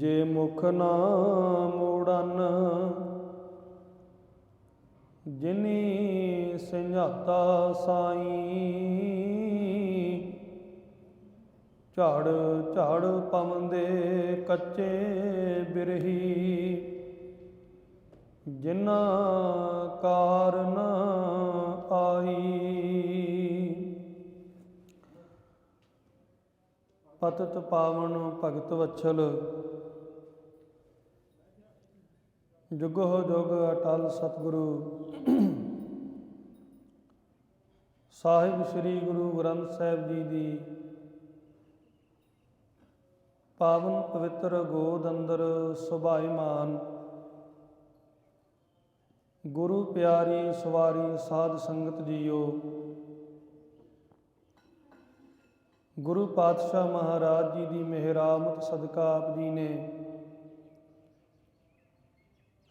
ਜੇ ਮੁਖ ਨਾ ਮੋੜਨ, ਜਿਨੀ ਸੰਝਾਤਾ ਸਾਈ, ਝਾੜ ਝਾੜ ਪਵੰਦੇ ਕੱਚੇ ਬਿਰਹੀ, ਜਿਨਾ ਕਾਰਨ ਆਈ। ਪਤਤ ਪਾਵਨ ਭਗਤ ਵਛਲ ਜੁਗੋ ਜੁਗ ਅਟਲ ਸਤਿਗੁਰੂ। ਸਾਹਿਬ ਸ੍ਰੀ ਗੁਰੂ ਗ੍ਰੰਥ ਸਾਹਿਬ ਜੀ ਦੀ ਪਾਵਨ ਪਵਿੱਤਰ ਗੋਦ ਅੰਦਰ ਸੁਭਾਈਮਾਨ ਗੁਰੂ ਪਿਆਰੀ ਸਵਾਰੀ ਸਾਧ ਸੰਗਤ ਜੀਓ, ਗੁਰੂ ਪਾਤਸ਼ਾਹ ਮਹਾਰਾਜ ਜੀ ਦੀ ਮਿਹਰਾਮਤ ਸਦਕਾ ਆਪ ਜੀ ਨੇ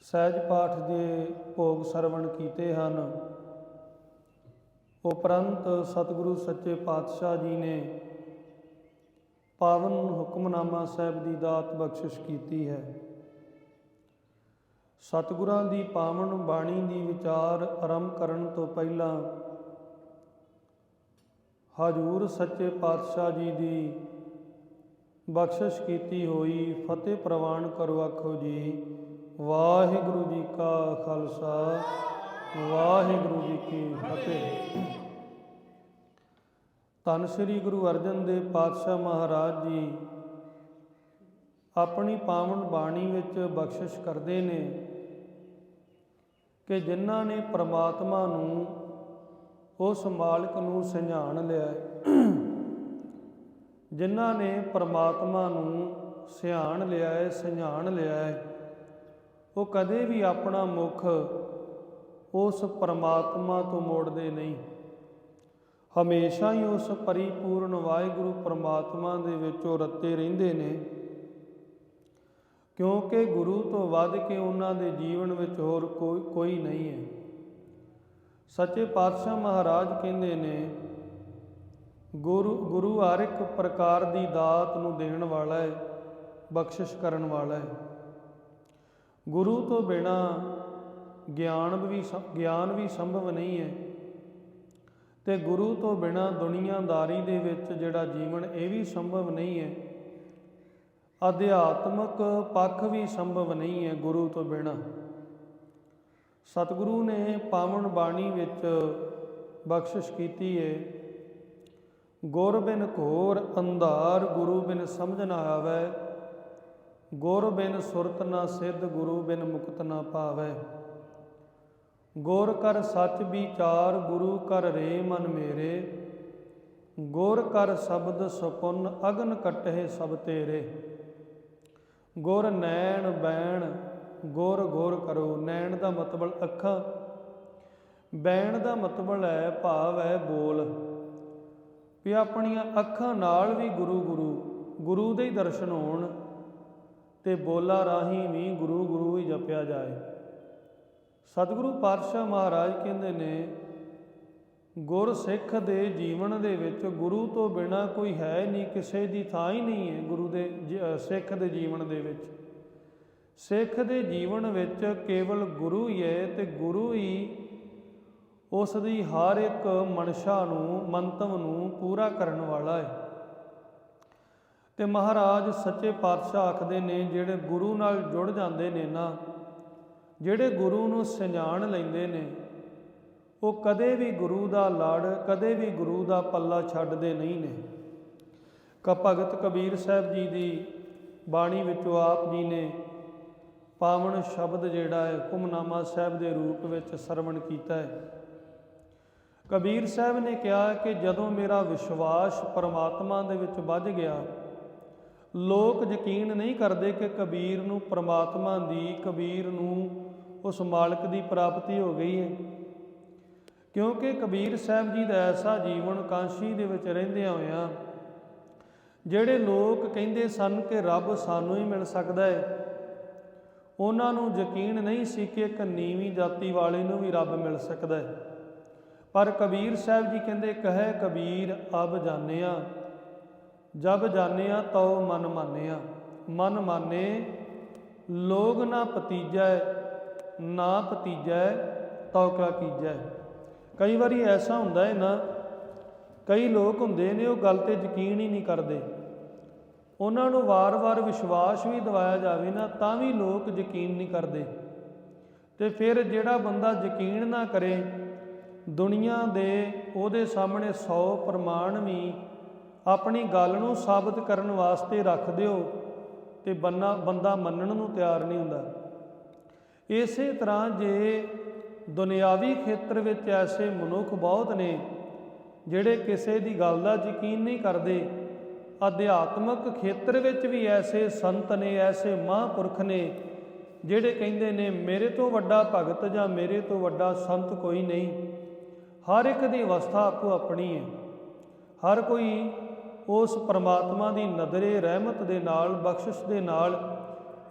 ਸਹਿਜ ਪਾਠ ਦੇ ਭੋਗ ਸਰਵਣ ਕੀਤੇ ਹਨ। ਉਪਰੰਤ ਸਤਿਗੁਰੂ ਸੱਚੇ ਪਾਤਸ਼ਾਹ ਜੀ ਨੇ ਪਾਵਨ ਹੁਕਮਨਾਮਾ ਸਾਹਿਬ ਦੀ ਦਾਤ ਬਖਸ਼ਿਸ਼ ਕੀਤੀ ਹੈ। ਸਤਿਗੁਰਾਂ ਦੀ ਪਾਵਨ ਬਾਣੀ ਦੀ ਵਿਚਾਰ ਆਰੰਭ ਕਰਨ ਤੋਂ ਪਹਿਲਾਂ ਹਜੂਰ ਸੱਚੇ ਪਾਤਸ਼ਾਹ ਜੀ ਦੀ ਬਖਸ਼ਿਸ਼ ਕੀਤੀ ਹੋਈ ਫਤਿਹ ਪ੍ਰਵਾਨ ਕਰੋ ਆਖੋ ਜੀ। ਵਾਹਿਗੁਰੂ ਜੀ ਕਾ ਖਾਲਸਾ, ਵਾਹਿਗੁਰੂ ਜੀ ਕੀ ਫਤਿਹ। ਧੰਨ ਸ੍ਰੀ ਗੁਰੂ ਅਰਜਨ ਦੇਵ ਪਾਤਸ਼ਾਹ ਮਹਾਰਾਜ ਜੀ, ਆਪਣੀ ਪਾਵਨ ਬਾਣੀ ਵਿੱਚ ਬਖਸ਼ਿਸ਼ ਕਰਦੇ ਨੇ ਕਿ ਜਿਨ੍ਹਾਂ ਨੇ ਪ੍ਰਮਾਤਮਾ ਨੂੰ ਉਸ ਮਾਲਕ ਨੂੰ ਸਿਝਾਣ ਲਿਆ ਜਿਨ੍ਹਾਂ ਨੇ ਪ੍ਰਮਾਤਮਾ ਨੂੰ ਸਿਆਣ ਲਿਆ ਹੈ, ਸਿਝਾਣ ਲਿਆ ਹੈ। ਉਹ ਕਦੇ ਵੀ ਆਪਣਾ ਮੁਖ ਉਸ ਪਰਮਾਤਮਾ ਤੋਂ ਮੋੜਦੇ ਨਹੀਂ। ਹਮੇਸ਼ਾ ਹੀ ਉਸ ਪਰਿਪੂਰਨ ਵਾਹਿਗੁਰੂ ਪਰਮਾਤਮਾ ਦੇ ਵਿੱਚ ਉਹ ਰੱਤੇ ਰਹਿੰਦੇ ਨੇ, ਕਿਉਂਕਿ ਗੁਰੂ ਤੋਂ ਵੱਧ ਕੇ ਉਹਨਾਂ ਦੇ ਜੀਵਨ ਵਿੱਚ ਹੋਰ ਕੋਈ ਕੋਈ ਨਹੀਂ ਹੈ। ਸੱਚੇ ਪਾਤਸ਼ਾਹ ਮਹਾਰਾਜ ਕਹਿੰਦੇ ਨੇ, ਗੁਰੂ ਗੁਰੂ ਹਰ ਇੱਕ ਪ੍ਰਕਾਰ ਦੀ ਦਾਤ ਨੂੰ ਦੇਣ ਵਾਲਾ ਹੈ, ਬਖਸ਼ਿਸ਼ ਕਰਨ ਵਾਲਾ ਹੈ। ਗੁਰੂ ਤੋਂ ਬਿਨਾ ਗਿਆਨ ਵੀ ਗਿਆਨ ਵੀ ਸੰਭਵ ਨਹੀਂ ਹੈ। ਤੇ ਗੁਰੂ ਤੋਂ ਬਿਨਾ ਦੁਨੀਆਦਾਰੀ ਦੇ ਵਿੱਚ ਜਿਹੜਾ ਜੀਵਨ, ਇਹ ਵੀ ਸੰਭਵ ਨਹੀਂ ਹੈ। ਅਧਿਆਤਮਕ ਪੱਖ ਵੀ ਸੰਭਵ ਨਹੀਂ ਹੈ ਗੁਰੂ ਤੋਂ ਬਿਨਾ। ਸਤਿਗੁਰੂ ਨੇ ਪਾਵਨ ਬਾਣੀ ਵਿੱਚ ਬਖਸ਼ਿਸ਼ ਕੀਤੀ ਹੈ, ਗੁਰ ਬਿਨ ਘੋਰ ਅੰਧਾਰ ਗੁਰੂ ਬਿਨ ਸਮਝ ਨਾ ਆਵੇ ਗੁਰ ਬਿਨ ਸੁਰਤ ਨਾ ਸਿੱਧ ਗੁਰੂ ਬਿਨ ਮੁਕਤ ਨਾ ਪਾਵੇ। ਗੁਰ ਕਰ ਸੱਚ ਵਿਚਾਰ, ਗੁਰੂ ਕਰ ਰੇ ਮਨ ਮੇਰੇ। ਗੁਰ ਕਰ ਸ਼ਬਦ ਸੁਪੁੰਨ, ਅਗਨ ਕਟਹਿ ਸਭ ਤੇਰੇ। ਗੁਰ ਨੈਣ ਬੈਣ, ਗੁਰ ਗੁਰ ਕਰੋ। ਨੈਣ ਦਾ ਮਤਲਬ ਅੱਖਾਂ, ਬੈਣ ਦਾ ਮਤਲਬ ਹੈ ਭਾਵ ਹੈ ਬੋਲ। ਵੀ ਆਪਣੀਆਂ ਅੱਖਾਂ ਨਾਲ ਵੀ ਗੁਰੂ ਗੁਰੂ ਗੁਰੂ ਦੇ ਹੀ ਦਰਸ਼ਨ ਹੋਣ। ਤੇ ਬੋਲਾ ਰਾਹੀਂ ਵੀ ਗੁਰੂ ਗੁਰੂ ਹੀ ਜਪਿਆ ਜਾਏ। ਸਤਿਗੁਰੂ ਪਾਤਸ਼ਾਹ ਮਹਾਰਾਜ ਕਹਿੰਦੇ ਨੇ, ਗੁਰ ਸਿੱਖ ਦੇ ਜੀਵਨ ਦੇ ਵਿੱਚ ਗੁਰੂ ਤੋਂ ਬਿਨਾ ਕੋਈ ਹੈ ਨਹੀਂ, ਕਿਸੇ ਦੀ ਥਾਂ ਹੀ ਨਹੀਂ ਹੈ ਗੁਰੂ ਦੇ ਸਿੱਖ ਦੇ ਜੀਵਨ ਦੇ ਵਿੱਚ। ਸਿੱਖ ਦੇ ਜੀਵਨ ਵਿੱਚ ਕੇਵਲ ਗੁਰੂ ਹੀ ਹੈ ਤੇ ਗੁਰੂ ਹੀ ਉਸ ਦੀ ਹਰ ਇੱਕ ਮਨਸ਼ਾ ਨੂੰ, ਮੰਤਵ ਨੂੰ ਪੂਰਾ ਕਰਨ ਵਾਲਾ ਹੈ। ਤੇ ਮਹਾਰਾਜ ਸੱਚੇ ਪਾਤਸ਼ਾਹ ਆਖਦੇ ਨੇ, ਜਿਹੜੇ ਗੁਰੂ ਨਾਲ ਜੁੜ ਜਾਂਦੇ ਨੇ ਨਾ, ਜਿਹੜੇ ਗੁਰੂ ਨੂੰ ਸਿਝਾਣ ਲੈਂਦੇ ਨੇ, ਉਹ ਕਦੇ ਵੀ ਗੁਰੂ ਦਾ ਲੜ, ਕਦੇ ਵੀ ਗੁਰੂ ਦਾ ਪੱਲਾ ਛੱਡਦੇ ਨਹੀਂ ਨੇ। ਕ ਭਗਤ ਕਬੀਰ ਸਾਹਿਬ ਜੀ ਦੀ ਬਾਣੀ ਵਿੱਚੋਂ ਆਪ ਜੀ ਨੇ ਪਾਵਨ ਸ਼ਬਦ ਜਿਹੜਾ ਹੈ ਹੁਕਮਨਾਮਾ ਸਾਹਿਬ ਦੇ ਰੂਪ ਵਿੱਚ ਸਰਵਣ ਕੀਤਾ ਹੈ। ਕਬੀਰ ਸਾਹਿਬ ਨੇ ਕਿਹਾ ਕਿ ਜਦੋਂ ਮੇਰਾ ਵਿਸ਼ਵਾਸ ਪਰਮਾਤਮਾ ਦੇ ਵਿੱਚ ਵੱਧ ਗਿਆ ਲੋਕ ਯਕੀਨ ਨਹੀਂ ਕਰਦੇ ਕਿ ਕਬੀਰ ਨੂੰ ਪਰਮਾਤਮਾ ਦੀ, ਕਬੀਰ ਨੂੰ ਉਸ ਮਾਲਕ ਦੀ ਪ੍ਰਾਪਤੀ ਹੋ ਗਈ ਹੈ। ਕਿਉਂਕਿ ਕਬੀਰ ਸਾਹਿਬ ਜੀ ਦਾ ਐਸਾ ਜੀਵਨ ਕਾਂਸ਼ੀ ਦੇ ਵਿੱਚ ਰਹਿੰਦਿਆਂ ਹੋਇਆਂ ਜਿਹੜੇ ਲੋਕ ਕਹਿੰਦੇ ਸਨ ਕਿ ਰੱਬ ਸਾਨੂੰ ਹੀ ਮਿਲ ਸਕਦਾ ਹੈ, ਉਹਨਾਂ ਨੂੰ ਯਕੀਨ ਨਹੀਂ ਸੀ ਕਿ ਇੱਕ ਨੀਵੀਂ ਜਾਤੀ ਵਾਲੇ ਨੂੰ ਵੀ ਰੱਬ ਮਿਲ ਸਕਦਾ ਹੈ। ਪਰ ਕਬੀਰ ਸਾਹਿਬ ਜੀ ਕਹਿੰਦੇ, ਕਹੇ ਕਬੀਰ, ਅਬ ਜਾਣਿਆ ਜਬ ਜਾਣਿਆ ਤਉ ਮਨ ਮਾਨਿਆ। ਮਨ ਮਾਨੇ, ਲੋਗ ਨਾ ਭਤੀਜੈ ਨਾ ਭਤੀਜੈ, ਤਉ ਕਾ ਕੀਜੈ। ਕਈ ਵਾਰੀ ਐਸਾ ਹੁੰਦਾ ਹੈ ਨਾ, ਕਈ ਲੋਕ ਹੁੰਦੇ ਨੇ, ਉਹ ਗੱਲ ਤੇ ਯਕੀਨ ਹੀ ਨਹੀਂ ਕਰਦੇ। ਉਹਨਾਂ ਨੂੰ ਵਾਰ-ਵਾਰ ਵਿਸ਼ਵਾਸ ਵੀ ਦਿਵਾਇਆ ਜਾਵੇ ਨਾ, ਤਾਂ ਵੀ ਲੋਕ ਯਕੀਨ ਨਹੀਂ ਕਰਦੇ। ਤੇ ਫਿਰ ਜਿਹੜਾ ਬੰਦਾ ਯਕੀਨ ਨਾ ਕਰੇ, ਦੁਨੀਆ ਦੇ ਉਹਦੇ ਸਾਹਮਣੇ 100 ਪ੍ਰਮਾਣ ਵੀ ਆਪਣੀ ਗੱਲ ਨੂੰ ਸਾਬਤ ਕਰਨ ਵਾਸਤੇ ਰੱਖ ਦਿਓ ਤੇ ਬੰਨਾ, ਬੰਦਾ ਮੰਨਣ ਨੂੰ ਤਿਆਰ ਨਹੀਂ ਹੁੰਦਾ। ਇਸੇ ਤਰ੍ਹਾਂ ਜੇ ਦੁਨਿਆਵੀ ਖੇਤਰ ਵਿੱਚ ਐਸੇ ਮਨੁੱਖ ਬਹੁਤ ਨੇ ਜਿਹੜੇ ਕਿਸੇ ਦੀ ਗੱਲ ਦਾ ਯਕੀਨ ਨਹੀਂ ਕਰਦੇ, ਅਧਿਆਤਮਕ ਖੇਤਰ ਵਿੱਚ ਵੀ ਐਸੇ ਸੰਤ ਨੇ, ਐਸੇ ਮਹਾਂਪੁਰਖ ਨੇ ਜਿਹੜੇ ਕਹਿੰਦੇ ਨੇ, ਮੇਰੇ ਤੋਂ ਵੱਡਾ ਭਗਤ ਜਾਂ ਮੇਰੇ ਤੋਂ ਵੱਡਾ ਸੰਤ ਕੋਈ ਨਹੀਂ। ਹਰ ਇੱਕ ਦੀ ਅਵਸਥਾ ਆਪੋ ਆਪਣੀ ਹੈ। ਹਰ ਕੋਈ ਉਸ ਪਰਮਾਤਮਾ ਦੀ ਨਜ਼ਰੇ, ਰਹਿਮਤ ਦੇ ਨਾਲ, ਬਖਸ਼ਿਸ਼ ਦੇ ਨਾਲ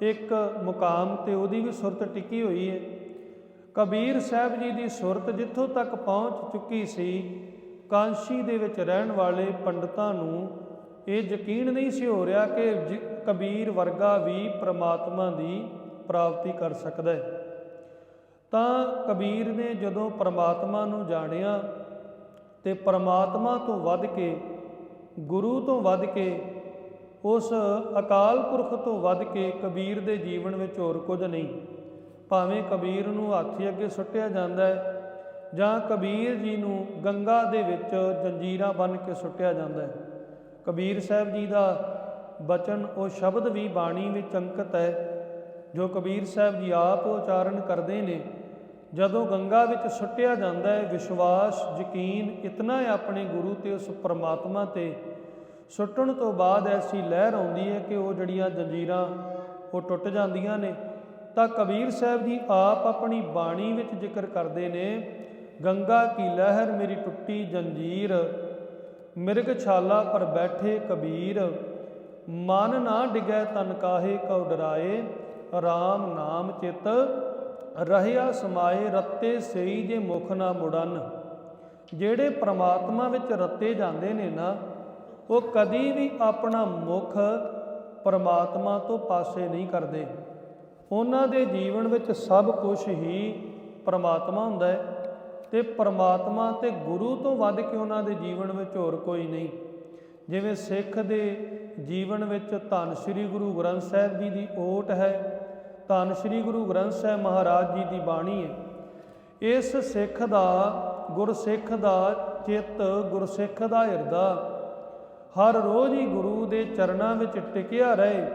ਇੱਕ ਮੁਕਾਮ ਤੇ ਉਹਦੀ ਵੀ ਸੁਰਤ ਟਿਕੀ ਹੋਈ ਹੈ। ਕਬੀਰ ਸਾਹਿਬ ਜੀ ਦੀ ਸੁਰਤ ਜਿੱਥੋਂ ਤੱਕ ਪਹੁੰਚ ਚੁੱਕੀ ਸੀ, ਕਾਂਸ਼ੀ ਦੇ ਵਿੱਚ ਰਹਿਣ ਵਾਲੇ ਪੰਡਤਾਂ ਨੂੰ ਇਹ ਯਕੀਨ ਨਹੀਂ ਸੀ ਹੋ ਰਿਹਾ ਕਿ ਜ- ਕਬੀਰ ਵਰਗਾ ਵੀ ਪ੍ਰਮਾਤਮਾ ਦੀ ਪ੍ਰਾਪਤੀ ਕਰ ਸਕਦਾ ਹੈ। ਤਾਂ ਕਬੀਰ ਨੇ ਜਦੋਂ ਪ੍ਰਮਾਤਮਾ ਨੂੰ ਜਾਣਿਆ ਤੇ ਪ੍ਰਮਾਤਮਾ ਤੋਂ ਵੱਧ ਕੇ ਗੁਰੂ ਤੋਂ ਵੱਧ ਕੇ, ਉਸ ਅਕਾਲ ਪੁਰਖ ਤੋਂ ਵੱਧ ਕੇ ਕਬੀਰ ਦੇ ਜੀਵਨ ਵਿੱਚ ਹੋਰ ਕੁਝ ਨਹੀਂ। ਭਾਵੇਂ ਕਬੀਰ ਨੂੰ ਹਾਥੀ ਅੱਗੇ ਸੁੱਟਿਆ ਜਾਂਦਾ ਹੈ, ਜਾਂ ਕਬੀਰ ਜੀ ਨੂੰ ਗੰਗਾ ਦੇ ਵਿੱਚ ਜੰਜੀਰਾਂ ਬੰਨ੍ਹ ਕੇ ਸੁੱਟਿਆ ਜਾਂਦਾ ਹੈ। ਕਬੀਰ ਸਾਹਿਬ ਜੀ ਦਾ ਬਚਨ, ਉਹ ਸ਼ਬਦ ਵੀ ਬਾਣੀ ਵਿੱਚ ਅੰਕਿਤ ਹੈ, ਜੋ ਕਬੀਰ ਸਾਹਿਬ ਜੀ ਆਪ ਉਚਾਰਨ ਕਰਦੇ ਨੇ। ਜਦੋਂ ਗੰਗਾ ਵਿੱਚ ਸੁੱਟਿਆ ਜਾਂਦਾ ਹੈ, ਵਿਸ਼ਵਾਸ, ਯਕੀਨ, ਇਤਨਾ ਹੈ ਆਪਣੇ ਗੁਰੂ ਤੇ ਉਸ ਪਰਮਾਤਮਾ ਤੇ ਸੁੱਟਣ ਤੋਂ ਬਾਅਦ ਐਸੀ ਲਹਿਰ ਆਉਂਦੀ ਹੈ ਕਿ ਉਹ ਜਿਹੜੀਆਂ ਜੰਜੀਰਾਂ ਉਹ ਟੁੱਟ ਜਾਂਦੀਆਂ ਨੇ। ਤਾਂ ਕਬੀਰ ਸਾਹਿਬ ਜੀ ਆਪ ਆਪਣੀ ਬਾਣੀ ਵਿੱਚ ਜ਼ਿਕਰ ਕਰਦੇ ਨੇ, ਗੰਗਾ ਕੀ ਲਹਿਰ ਮੇਰੀ ਟੁੱਟੀ ਜੰਜੀਰ, ਮਿਰਗ ਛਾਲਾ ਪਰ ਬੈਠੇ ਕਬੀਰ, ਮਨ ਨਾ ਡਿਗੈ ਤਨ ਕਾਹੇ ਕਉ ਡਰਾਏ RAM ਨਾਮ ਚਿਤ, ਰਹਿਆ ਸਮਾਏ ਰੱਤੇ ਸਈ ਜੇ ਮੁਖ ਨਾ ਮੁੜਨ। ਜਿਹੜੇ ਪ੍ਰਮਾਤਮਾ ਵਿੱਚ ਰੱਤੇ ਜਾਂਦੇ ਨੇ ਨਾ ਉਹ ਕਦੀ ਵੀ ਆਪਣਾ ਮੁਖ ਪਰਮਾਤਮਾ ਤੋਂ ਪਾਸੇ ਨਹੀਂ ਕਰਦੇ। ਉਹਨਾਂ ਦੇ ਜੀਵਨ ਵਿੱਚ ਸਭ ਕੁਝ ਹੀ ਪਰਮਾਤਮਾ ਹੁੰਦਾ ਹੈ ਤੇ ਪਰਮਾਤਮਾ ਤੇ ਗੁਰੂ ਤੋਂ ਵੱਧ ਕੇ ਉਹਨਾਂ ਦੇ ਜੀਵਨ ਵਿੱਚ ਹੋਰ ਕੋਈ ਨਹੀਂ। ਜਿਵੇਂ ਸਿੱਖ ਦੇ ਜੀਵਨ ਵਿੱਚ ਧੰਨ ਸ੍ਰੀ ਗੁਰੂ ਗ੍ਰੰਥ ਸਾਹਿਬ ਜੀ ਦੀ ਓਟ ਹੈ, ਧੰਨ ਸ੍ਰੀ ਗੁਰੂ ਗ੍ਰੰਥ ਸਾਹਿਬ ਮਹਾਰਾਜ ਜੀ ਦੀ ਬਾਣੀ ਹੈ। ਇਸ ਸਿੱਖ ਦਾ, ਗੁਰਸਿੱਖ ਦਾ ਚਿੱਤ ਗੁਰਸਿੱਖ ਦਾ ਹਿਰਦਾ ਹਰ ਰੋਜ਼ ਹੀ ਗੁਰੂ ਦੇ ਚਰਨਾਂ ਵਿੱਚ ਟਿਕਿਆ ਰਹੇ।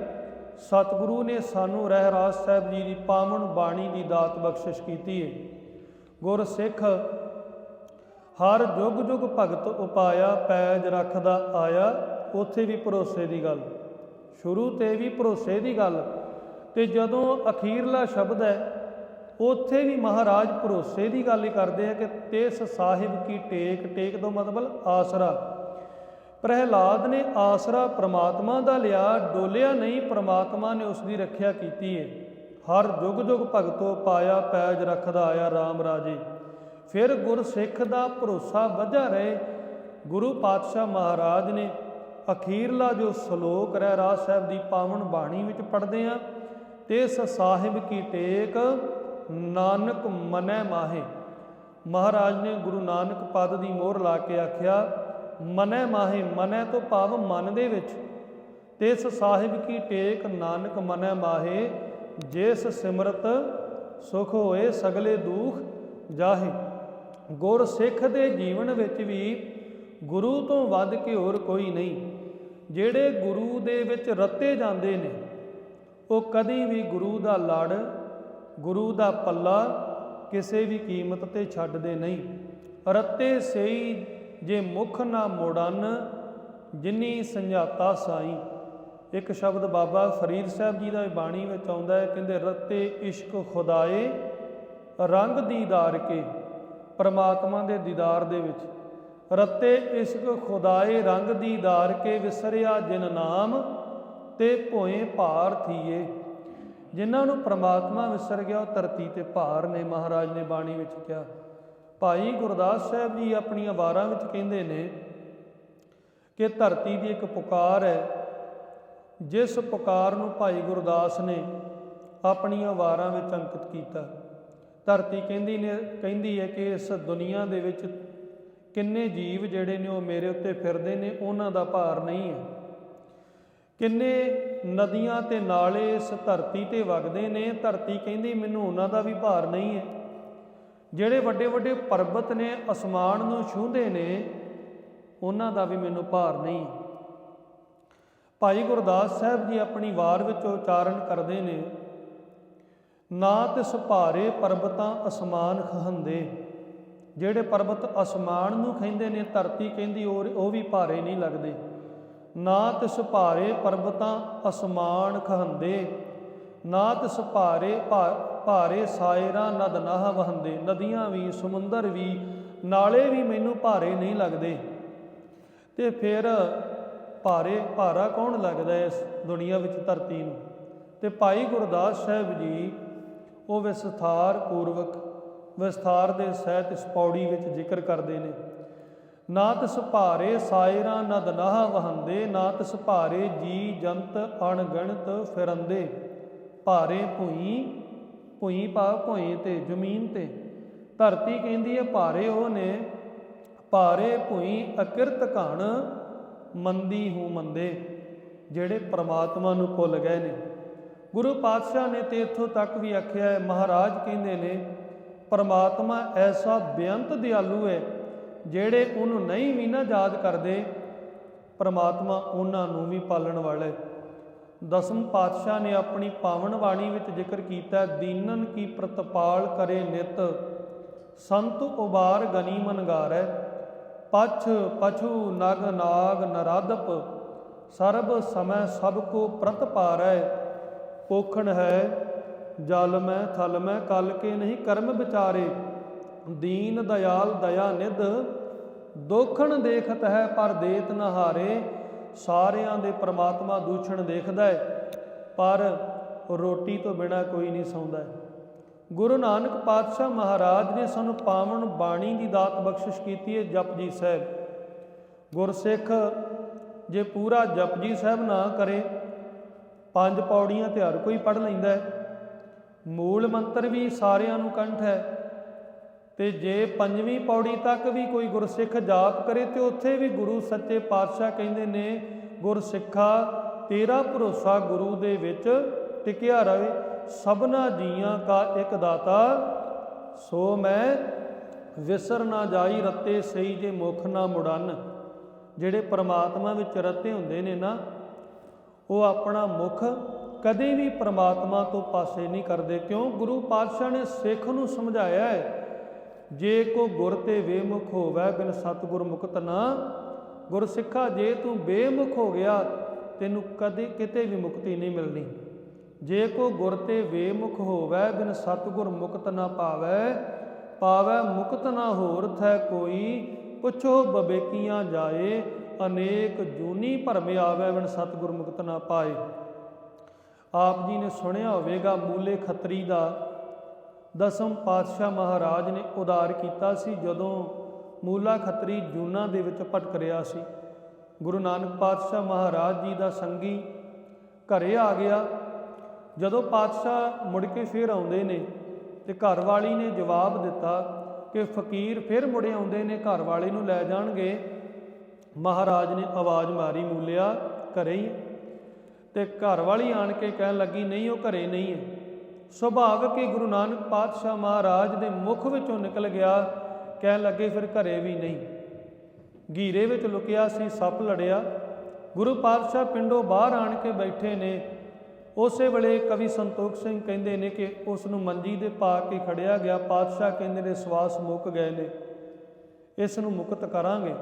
ਸਤਿਗੁਰੂ ਨੇ ਸਾਨੂੰ ਰਹਿਰਾਸ ਸਾਹਿਬ ਜੀ ਦੀ ਪਾਵਨ ਬਾਣੀ ਦੀ ਦਾਤ ਬਖਸ਼ਿਸ਼ ਕੀਤੀ ਹੈ ਗੁਰਸਿੱਖ, ਹਰ ਜੁਗ ਜੁਗ ਭਗਤ ਉਪਾਇਆ, ਪੈਜ ਰੱਖਦਾ ਆਇਆ, ਉੱਥੇ ਵੀ ਭਰੋਸੇ ਦੀ ਗੱਲ। ਸ਼ੁਰੂ ਤੇ ਵੀ ਭਰੋਸੇ ਦੀ ਗੱਲ। ਤੇ ਜਦੋਂ ਅਖੀਰਲਾ ਸ਼ਬਦ ਹੈ, ਉੱਥੇ ਵੀ ਮਹਾਰਾਜ ਭਰੋਸੇ ਦੀ ਗੱਲ ਕਰਦੇ ਆ ਕਿ ਤਿਸ ਸਾਹਿਬ ਕੀ ਟੇਕ ਟੇਕ ਤੋਂ ਮਤਲਬ ਆਸਰਾ। ਪ੍ਰਹਿਲਾਦ ਨੇ ਆਸਰਾ ਪ੍ਰਮਾਤਮਾ ਦਾ ਲਿਆ, ਡੋਲਿਆ ਨਹੀਂ, ਪ੍ਰਮਾਤਮਾ ਨੇ ਉਸ ਦੀ ਰੱਖਿਆ ਕੀਤੀ ਹੈ ਹਰ ਜੁਗ ਜੁਗ ਭਗਤੋ ਪਾਇਆ ਪੈਜ ਰੱਖਦਾ ਆਇਆ RAM ਰਾਜੇ। ਫਿਰ ਗੁਰਸਿੱਖ ਦਾ ਭਰੋਸਾ ਵਧਿਆ ਰਹੇ, ਗੁਰੂ ਪਾਤਸ਼ਾਹ ਮਹਾਰਾਜ ਨੇ ਅਖੀਰਲਾ ਜੋ ਸ਼ਲੋਕ ਰਹਿ, ਰਾਜ ਸਾਹਿਬ ਦੀ ਪਾਵਨ ਬਾਣੀ ਵਿੱਚ ਪੜ੍ਹਦੇ ਆ, ਤਿਸ ਸਾਹਿਬ ਕੀ ਟੇਕ ਨਾਨਕ ਮਨੈ ਮਾਹੇ। ਮਹਾਰਾਜ ਨੇ ਗੁਰੂ ਨਾਨਕ ਪਦ ਦੀ ਮੋਹਰ ਲਾ ਕੇ ਆਖਿਆ ਮਨੈ ਮਾਹੇ, ਮਨੈ ਤੋਂ ਭਾਵ ਮਨ ਦੇ ਵਿੱਚ। ਤਿਸ ਸਾਹਿਬ ਕੀ ਟੇਕ ਨਾਨਕ ਮਨੈ ਮਾਹੇ, ਜਿਸ ਸਿਮਰਤ ਸੁਖ ਹੋਏ ਸਗਲੇ ਦੁਖ ਜਾਹੇ। ਗੁਰ ਸਿੱਖ ਦੇ ਜੀਵਨ ਵਿੱਚ ਵੀ ਗੁਰੂ ਤੋਂ ਵੱਧ ਕੇ ਹੋਰ ਕੋਈ ਨਹੀਂ। ਜਿਹੜੇ ਗੁਰੂ ਦੇ ਵਿੱਚ ਰਤੇ ਜਾਂਦੇ ਨੇ, ਉਹ ਕਦੀ ਵੀ ਗੁਰੂ ਦਾ ਲੜ, ਗੁਰੂ ਦਾ ਪੱਲਾ ਕਿਸੇ ਵੀ ਕੀਮਤ ਤੇ ਛੱਡਦੇ ਨਹੀਂ। ਰਤੇ ਸਈ ਜੇ ਮੁਖ ਨਾ ਮੋੜਨ, ਜਿਨੀ ਸੰਝਾਤਾ ਸਾਈ। ਇੱਕ ਸ਼ਬਦ ਬਾਬਾ ਫਰੀਦ ਸਾਹਿਬ ਜੀ ਦਾ ਬਾਣੀ ਵਿੱਚ ਆਉਂਦਾ ਹੈ, ਕਹਿੰਦੇ, ਰਤੇ ਇਸ਼ਕ ਖੁਦਾਏ, ਰੰਗ ਦੀਦਾਰ ਕੇ, ਪਰਮਾਤਮਾ ਦੇ ਦੀਦਾਰ ਦੇ ਵਿੱਚ। ਰਤੇ ਇਸ਼ਕ ਖੁਦਾਏ, ਰੰਗ ਦੀਦਾਰ ਕੇ, ਵਿਸਰਿਆ ਜਿਨ ਨਾਮ, ਤੇ ਭੋਏ ਭਾਰ ਥੀਏ। ਜਿਨ੍ਹਾਂ ਨੂੰ ਪ੍ਰਮਾਤਮਾ ਵਿਸਰ ਗਿਆ, ਉਹ ਧਰਤੀ ਤੇ ਭਾਰ ਨੇ, ਮਹਾਰਾਜ ਨੇ ਬਾਣੀ ਵਿੱਚ ਕਿਹਾ। ਭਾਈ ਗੁਰਦਾਸ ਸਾਹਿਬ ਜੀ ਆਪਣੀਆਂ ਵਾਰਾਂ ਵਿੱਚ ਕਹਿੰਦੇ ਨੇ ਕਿ ਧਰਤੀ ਦੀ ਇੱਕ ਪੁਕਾਰ ਹੈ, ਜਿਸ ਪੁਕਾਰ ਨੂੰ ਭਾਈ ਗੁਰਦਾਸ ਨੇ ਆਪਣੀਆਂ ਵਾਰਾਂ ਵਿੱਚ ਅੰਕਿਤ ਕੀਤਾ। ਧਰਤੀ ਕਹਿੰਦੀ ਨੇ, ਕਹਿੰਦੀ ਹੈ ਕਿ ਇਸ ਦੁਨੀਆ ਦੇ ਵਿੱਚ ਕਿੰਨੇ ਜੀਵ ਜਿਹੜੇ ਨੇ ਉਹ ਮੇਰੇ ਉੱਤੇ ਫਿਰਦੇ ਨੇ, ਉਹਨਾਂ ਦਾ ਭਾਰ ਨਹੀਂ ਹੈ। ਕਿੰਨੇ ਨਦੀਆਂ ਤੇ ਨਾਲੇ ਇਸ ਧਰਤੀ ਤੇ ਵਗਦੇ ਨੇ, ਧਰਤੀ ਕਹਿੰਦੀ ਮੈਨੂੰ ਉਹਨਾਂ ਦਾ ਵੀ ਭਾਰ ਨਹੀਂ ਹੈ। ਜਿਹੜੇ ਵੱਡੇ ਵੱਡੇ ਪਰਬਤ ਨੇ, ਅਸਮਾਨ ਨੂੰ ਛੂੰਹਦੇ ਨੇ, ਉਹਨਾਂ ਦਾ ਵੀ ਮੈਨੂੰ ਭਾਰ ਨਹੀਂ। ਭਾਈ ਗੁਰਦਾਸ ਸਾਹਿਬ ਜੀ ਆਪਣੀ ਵਾਰ ਵਿੱਚ ਉਚਾਰਨ ਕਰਦੇ ਨੇ, ਨਾ ਤਿਸ ਭਾਰੇ ਪਰਬਤਾਂ ਅਸਮਾਨ ਖਹੰਦੇ। ਜਿਹੜੇ ਪਰਬਤ ਅਸਮਾਨ ਨੂੰ ਕਹਿੰਦੇ ਨੇ, ਧਰਤੀ ਕਹਿੰਦੀ ਉਹ ਵੀ ਭਾਰੇ ਨਹੀਂ ਲੱਗਦੇ। ਨਾ ਤਿਸ ਭਾਰੇ ਪਰਬਤਾਂ ਅਸਮਾਨ ਖਹੰਦੇ, ਨਾ ਤਿਸ ਭਾਰੇ ਭਾ- ਭਾਰੇ ਸਾਇਰਾਂ ਨਦ ਨਾਹ ਵਹੰਦੇ, ਨਦੀਆਂ ਵੀ, ਸਮੁੰਦਰ ਵੀ, ਨਾਲੇ ਵੀ ਮੈਨੂੰ ਭਾਰੇ ਨਹੀਂ ਲੱਗਦੇ। ਤੇ ਫਿਰ ਭਾਰੇ, ਭਾਰਾ ਕੌਣ ਲੱਗਦਾ ਇਸ ਦੁਨੀਆ ਵਿੱਚ ਧਰਤੀ ਨੂੰ? ਤੇ ਭਾਈ ਗੁਰਦਾਸ ਸਾਹਿਬ ਜੀ, ਉਹ ਵਿਸਥਾਰ ਪੂਰਵਕ, ਵਿਸਥਾਰ ਦੇ ਸਹਿਤ ਇਸ ਪੌੜੀ ਵਿੱਚ ਜ਼ਿਕਰ ਕਰਦੇ ਨੇ। ਨਾ ਤਿਸ ਭਾਰੇ ਸਾਇਰਾਂ ਨਦ ਨਾਹ ਵਹੰਦੇ, ਨਾ ਤਿਸ ਭਾਰੇ ਜੀ ਜੰਤ ਅਣਗਣਤ ਫਿਰੰਦੇ। ਭਾਰੇ ਭੂਈ ਭੂਈ ਪਾ ਭੋਏ ਤੇ ਜ਼ਮੀਨ ਤੇ। ਧਰਤੀ ਕਹਿੰਦੀ ਹੈ, ਭਾਰੇ ਉਹ ਨੇ, ਭਾਰੇ ਭੂਈ ਅਕਿਰਤ ਘਣ, ਮੰਦੀ ਹੂੰ ਮੰਦੇ, ਜਿਹੜੇ ਪ੍ਰਮਾਤਮਾ ਨੂੰ ਭੁੱਲ ਗਏ ਨੇ। ਗੁਰੂ ਪਾਤਸ਼ਾਹ ਨੇ ਤੇ ਇੱਥੋਂ ਤੱਕ ਵੀ ਆਖਿਆ ਹੈ, ਮਹਾਰਾਜ ਕਹਿੰਦੇ ਨੇ, ਪਰਮਾਤਮਾ ਐਸਾ ਬੇਅੰਤ ਦਿਆਲੂ ਹੈ, ਜਿਹੜੇ ਉਹਨੂੰ ਨਹੀਂ ਵੀ ਨਾ ਯਾਦ ਕਰਦੇ, ਪਰਮਾਤਮਾ ਉਹਨਾਂ ਨੂੰ ਵੀ ਪਾਲਣ ਵਾਲਾ। ਹੈ ਦਸਮ ਪਾਤਸ਼ਾਹ ਨੇ ਆਪਣੀ ਪਾਵਨ ਬਾਣੀ ਵਿੱਚ ਜ਼ਿਕਰ ਕੀਤਾ, ਦੀਨਨ ਕੀ ਪ੍ਰਤਪਾਲ ਕਰੇ ਨਿਤ, ਸੰਤ ਉਬਾਰ ਗਨੀ ਮਨਗਾਰੈ ਪਛ ਪਛੂ ਨਗ ਨਾਗ ਨਰਾਦਪ ਸਰਬ ਸਮੈ ਸਭ ਕੋ ਪ੍ਰਤਪਾਰੈ ਪੋਖਣ ਹੈ ਜਲ ਮੈਂ ਥਲ ਮੈਂ ਕਲ ਕੇ ਨਹੀਂ ਕਰਮ ਵਿਚਾਰੇ, ਦੀਨ ਦਇਆਲ ਦਇਆ ਨਿਧ, ਦੋਖਣ ਦੇਖਤ ਹੈ ਪਰ ਦੇਤ ਨਹਾਰੇ ਹਾਰੇ ਸਾਰਿਆਂ ਦੇ ਪ੍ਰਮਾਤਮਾ ਦੂਸ਼ਣ ਦੇਖਦਾ ਹੈ, ਪਰ ਰੋਟੀ ਤੋਂ ਬਿਨਾ ਕੋਈ ਨਹੀਂ ਸੌਂਦਾ ਗੁਰੂ ਨਾਨਕ ਪਾਤਸ਼ਾਹ ਮਹਾਰਾਜ ਨੇ ਸਾਨੂੰ ਪਾਵਨ ਬਾਣੀ ਦੀ ਦਾਤ ਬਖਸ਼ਿਸ਼ ਕੀਤੀ ਹੈ, ਜਪਜੀ ਸਾਹਿਬ। ਗੁਰਸਿੱਖ ਜੇ ਪੂਰਾ ਜਪਜੀ ਸਾਹਿਬ ਨਾ ਕਰੇ, ਪੰਜ ਪੌੜੀਆਂ ਤੇ ਹਰ ਕੋਈ ਪੜ ਲੈਂਦਾ ਹੈ। ਮੂਲ ਮੰਤਰ ਵੀ ਸਾਰਿਆਂ ਨੂੰ ਕੰਠ ਹੈ। ਤੇ ਜੇ ਪੰਜਵੀਂ ਪੌੜੀ ਤੱਕ ਵੀ ਕੋਈ ਗੁਰਸਿੱਖ ਜਾਪ ਕਰੇ ਤੇ ਉੱਥੇ ਵੀ ਗੁਰੂ ਸੱਚੇ ਪਾਤਸ਼ਾਹ ਕਹਿੰਦੇ ਨੇ, ਗੁਰਸਿੱਖਾ, ਤੇਰਾ ਭਰੋਸਾ ਗੁਰੂ ਦੇ ਵਿੱਚ ਟਿਕਿਆ ਰਹੇ ਸਭਨਾ ਜੀਆਂ ਕਾ ਇੱਕ ਦਾਤਾ, ਸੋ ਮੈਂ ਵਿਸਰ ਨਾ ਜਾਈ ਰੱਤੇ ਸਹੀ ਜੇ ਮੁਖ ਨਾ ਮੁੜਨ। ਜਿਹੜੇ ਪ੍ਰਮਾਤਮਾ ਵਿੱਚ ਰਤੇ ਹੁੰਦੇ ਨੇ ਨਾ, ਉਹ ਆਪਣਾ ਮੁਖ ਕਦੇ ਵੀ ਪ੍ਰਮਾਤਮਾ ਤੋਂ ਪਾਸੇ ਨਹੀਂ ਕਰਦੇ। ਕਿਉਂ? ਗੁਰੂ ਪਾਤਸ਼ਾਹ ਨੇ ਸਿੱਖ ਨੂੰ ਸਮਝਾਇਆ ਹੈ ਜੇ ਕੋ ਗੁਰ ਤੇ ਵੇਮੁਖ ਹੋਵੇ ਬਿਨ ਸਤਗੁਰ ਮੁਕਤ ਨਾ, ਗੁਰ ਸਿੱਖਾ ਜੇ ਤੂੰ ਬੇਮੁਖ ਹੋ ਗਿਆ, ਤੈਨੂੰ ਕਦੇ ਕਿਤੇ ਵੀ ਮੁਕਤੀ ਨਹੀਂ ਮਿਲਣੀ। ਜੇ ਕੋ ਗੁਰ ਤੇ ਵੇਮੁਖ ਹੋਵੇ ਬਿਨ ਸਤਗੁਰ ਮੁਕਤ ਨਾ ਪਾਵੇ ਪਾਵੇ ਮੁਕਤ ਨਾ ਹੋਰ ਥੈ ਕੋਈ, ਪੁੱਛੋ ਬਬੇਕੀਆਂ ਜਾਏ, ਅਨੇਕ ਜੂਨੀ ਭਰਮ ਆਵੇ ਬਿਨ ਸਤਗੁਰ ਮੁਕਤ ਨਾ ਪਾਏ। ਆਪ ਜੀ ਨੇ ਸੁਣਿਆ ਹੋਵੇਗਾ ਮੂਲੇ ਖੱਤਰੀ ਦਾ ਦਸਮ ਪਾਤਸ਼ਾਹ ਮਹਾਰਾਜ ਨੇ ਉਦਾਰ ਕੀਤਾ ਸੀ ਜਦੋਂ ਮੂਲਾ ਖੱਤਰੀ ਜੂਨਾ ਦੇ ਵਿੱਚ ਭਟਕ ਰਿਹਾ ਸੀ। ਗੁਰੂ ਨਾਨਕ ਪਾਤਸ਼ਾਹ ਮਹਾਰਾਜ ਜੀ ਦਾ ਸੰਗੀ ਘਰੇ ਆ ਗਿਆ। ਜਦੋਂ ਪਾਤਸ਼ਾਹ ਮੁੜ ਕੇ ਫੇਰ ਆਉਂਦੇ ਨੇ ਤੇ ਘਰ ਵਾਲੀ ਨੇ ਜਵਾਬ ਦਿੱਤਾ ਕਿ ਫਕੀਰ ਫਿਰ ਮੁੜੇ ਆਉਂਦੇ ਨੇ ਘਰ ਵਾਲੇ ਨੂੰ ਲੈ ਜਾਣਗੇ। ਮਹਾਰਾਜ ਨੇ ਆਵਾਜ਼ ਮਾਰੀ, ਮੂਲਿਆ ਘਰੇ ਹੀ ਹੈ। ਤੇ ਘਰ ਵਾਲੀ ਆਣ ਕੇ ਕਹਿਣ ਲੱਗੀ, ਨਹੀਂ, ਉਹ ਘਰੇ ਨਹੀਂ ਹੈ। ਸੁਭਾਵਿਕ ਕਿ ਗੁਰੂ ਨਾਨਕ ਪਾਤਸ਼ਾਹ ਮਹਾਰਾਜ ਦੇ ਮੁਖ ਵਿੱਚੋਂ ਨਿਕਲ ਗਿਆ, ਕਹਿਣ ਲੱਗੇ ਫਿਰ ਘਰੇ ਵੀ ਨਹੀਂ। ਗੀਰੇ ਵਿੱਚ ਲੁਕਿਆ ਸੀ, ਸੱਪ ਲੜਿਆ। ਗੁਰੂ ਪਾਤਸ਼ਾਹ ਪਿੰਡੋਂ ਬਾਹਰ ਆਣ ਕੇ ਬੈਠੇ ਨੇ। ਉਸੇ ਵੇਲੇ ਕਵੀ ਸੰਤੋਖ ਸਿੰਘ ਕਹਿੰਦੇ ਨੇ ਕਿ ਉਸ ਨੂੰ ਮੰਜੀ ਦੇ ਪਾ ਕੇ ਖੜਿਆ ਗਿਆ। ਪਾਤਸ਼ਾਹ ਕਹਿੰਦੇ ਨੇ, ਸਵਾਸ ਮੁੱਕ ਗਏ ਨੇ। ਇਸ ਨੂੰ ਮੁਕਤ ਕਰਾਂਗੇ।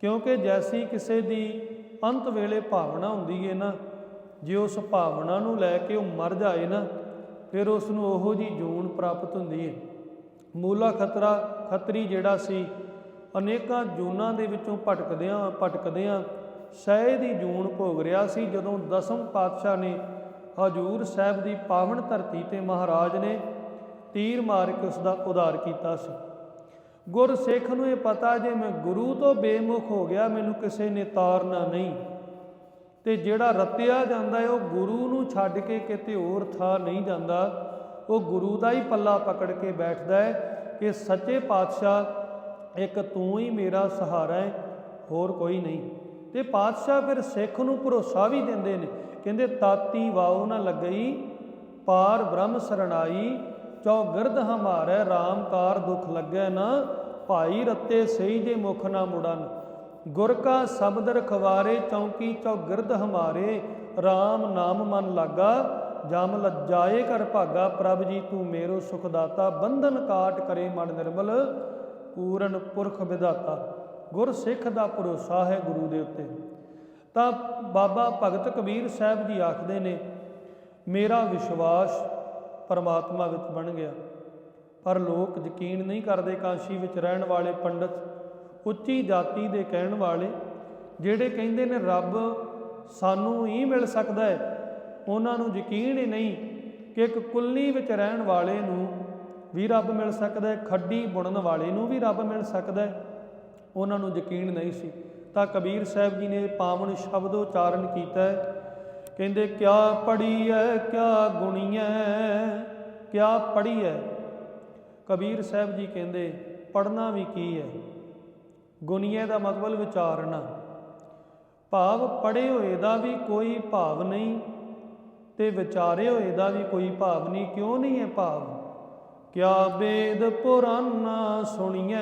ਕਿਉਂਕਿ ਜੈਸੀ ਕਿਸੇ ਦੀ ਅੰਤ ਵੇਲੇ ਭਾਵਨਾ ਹੁੰਦੀ ਹੈ ਨਾ, ਜੇ ਉਸ ਭਾਵਨਾ ਨੂੰ ਲੈ ਕੇ ਉਹ ਮਰ ਜਾਏ ਨਾ ਫਿਰ ਉਸ ਨੂੰ ਉਹੋ ਜੀ ਜੂਨ ਪ੍ਰਾਪਤ ਹੁੰਦੀ ਹੈ। ਮੂਲਾ ਖਤਰਾ, ਖਤਰੀ ਜਿਹੜਾ ਸੀ, ਅਨੇਕਾਂ ਜੂਨਾਂ ਦੇ ਵਿੱਚੋਂ ਭਟਕਦਿਆਂ ਭਟਕਦਿਆਂ ਸਹਿ ਦੀ ਜੂਨ ਭੋਗ ਰਿਹਾ ਸੀ, ਜਦੋਂ ਦਸਮ ਪਾਤਸ਼ਾਹ ਨੇ ਹਜੂਰ ਸਾਹਿਬ ਦੀ ਪਾਵਨ ਧਰਤੀ ਤੇ ਮਹਾਰਾਜ ਨੇ ਤੀਰ ਮਾਰ ਕੇ ਉਸ ਦਾ ਉਧਾਰ ਕੀਤਾ ਸੀ। ਗੁਰ ਸਿੱਖ ਨੂੰ ਇਹ ਪਤਾ, ਜੇ ਮੈਂ ਗੁਰੂ ਤੋਂ ਬੇਮੁਖ ਹੋ ਗਿਆ, ਮੈਨੂੰ ਕਿਸੇ ਨੇ ਤਾਰਨਾ ਨਹੀਂ। ਤੇ ਜਿਹੜਾ ਰਤਿਆ ਜਾਂਦਾ ਹੈ, ਉਹ ਗੁਰੂ ਨੂੰ ਛੱਡ ਕੇ ਕਿਤੇ ਹੋਰ ਥਾਂ ਨਹੀਂ ਜਾਂਦਾ। ਉਹ ਗੁਰੂ ਦਾ ਹੀ ਪੱਲਾ ਪਕੜ ਕੇ ਬੈਠਦਾ ਹੈ ਕਿ ਸੱਚੇ ਪਾਤਸ਼ਾਹ, ਇੱਕ ਤੂੰ ਹੀ ਮੇਰਾ ਸਹਾਰਾ ਹੈ, ਹੋਰ ਕੋਈ ਨਹੀਂ। ਤੇ ਪਾਤਸ਼ਾਹ ਫਿਰ ਸਿੱਖ ਨੂੰ ਭਰੋਸਾ ਵੀ ਦਿੰਦੇ ਨੇ। ਕਹਿੰਦੇ, ਤਾਤੀ ਵਾਉ ਨਾ ਲੱਗਈ, ਪਾਰ ਬ੍ਰਹਮ ਸਰਣਾਈ, ਚੌ ਗਿਰਦ ਹਮਾਰੇ RAM ਕਾਰ ਦੁਖ ਲੱਗੈ ਨਾ, ਭਾਈ ਰੱਤੇ ਸਹੀ ਜੇ ਮੁਖ ਨਾ ਮੁੜਨ। ਗੁਰ ਕਾ ਸ਼ਬਦ ਰਖਵਾਰੇ ਚੌਂਕੀ ਚੌਗਿਰਦ ਹਮਾਰੇ RAM ਨਾਮ ਮਨ ਲਾਗਾ, ਜਮ ਲੱਜਾਏ ਕਰ ਭਾਗਾ, ਪ੍ਰਭ ਜੀ ਤੂੰ ਮੇਰੋ ਸੁਖ ਦਾਤਾ ਬੰਧਨ ਕਾਟ ਕਰੇ ਮਨ ਨਿਰਮਲ, ਪੂਰਨ ਪੁਰਖ ਵਿਦਾਤਾ ਗੁਰ ਸਿੱਖ ਦਾ ਭਰੋਸਾ ਹੈ ਗੁਰੂ ਦੇ ਉੱਤੇ। ਤਾਂ ਬਾਬਾ ਭਗਤ ਕਬੀਰ ਸਾਹਿਬ ਜੀ ਆਖਦੇ ਨੇ, ਮੇਰਾ ਵਿਸ਼ਵਾਸ ਪਰਮਾਤਮਾ ਵਿੱਚ ਬਣ ਗਿਆ। ਪਰ ਲੋਕ ਯਕੀਨ ਨਹੀਂ ਕਰਦੇ ਕਾਸ਼ੀ ਵਿੱਚ ਰਹਿਣ ਵਾਲੇ ਪੰਡਤ ਉੱਚੀ ਜਾਤੀ ਦੇ ਕਹਿਣ ਵਾਲੇ ਜਿਹੜੇ ਕਹਿੰਦੇ ਨੇ ਰੱਬ ਸਾਨੂੰ ਹੀ ਮਿਲ ਸਕਦਾ ਹੈ, ਉਹਨਾਂ ਨੂੰ ਯਕੀਨ ਹੀ ਨਹੀਂ ਕਿ ਇੱਕ ਕੁੱਲੀ ਵਿੱਚ ਰਹਿਣ ਵਾਲੇ ਨੂੰ ਵੀ ਰੱਬ ਮਿਲ ਸਕਦਾ ਹੈ, ਖੱਡੀ ਬੁਣਨ ਵਾਲੇ ਨੂੰ ਵੀ ਰੱਬ ਮਿਲ ਸਕਦਾ ਹੈ। ਉਹਨਾਂ ਨੂੰ ਯਕੀਨ ਨਹੀਂ ਸੀ। ਤਾਂ ਕਬੀਰ ਸਾਹਿਬ ਜੀ ਨੇ ਪਾਵਨ ਸ਼ਬਦ ਉਚਾਰਨ ਕੀਤਾ ਹੈ। ਕਹਿੰਦੇ, ਕਿਆ ਪੜੀ ਐ ਕਿਆ ਗੁਣੀ ਐ ਕਿਆ ਪੜੀ ਐ ਕਬੀਰ ਸਾਹਿਬ ਜੀ ਕਹਿੰਦੇ ਪੜਨਾ ਵੀ ਕੀ ਹੈ? ਗੁਨੀਏ ਦਾ ਮਤਲਬ ਵਿਚਾਰਨਾ। ਭਾਵ ਪੜੇ ਹੋਏ ਦਾ ਵੀ ਕੋਈ ਭਾਵ ਨਹੀਂ ਤੇ ਵਿਚਾਰੇ ਹੋਏ ਦਾ ਵੀ ਕੋਈ ਭਾਵ ਨਹੀਂ। ਕਿਉਂ ਨਹੀਂ ਹੈ ਭਾਵ? ਕਿਆ ਵੇਦ ਪੁਰਾਨਾ ਸੁਣੀਐ?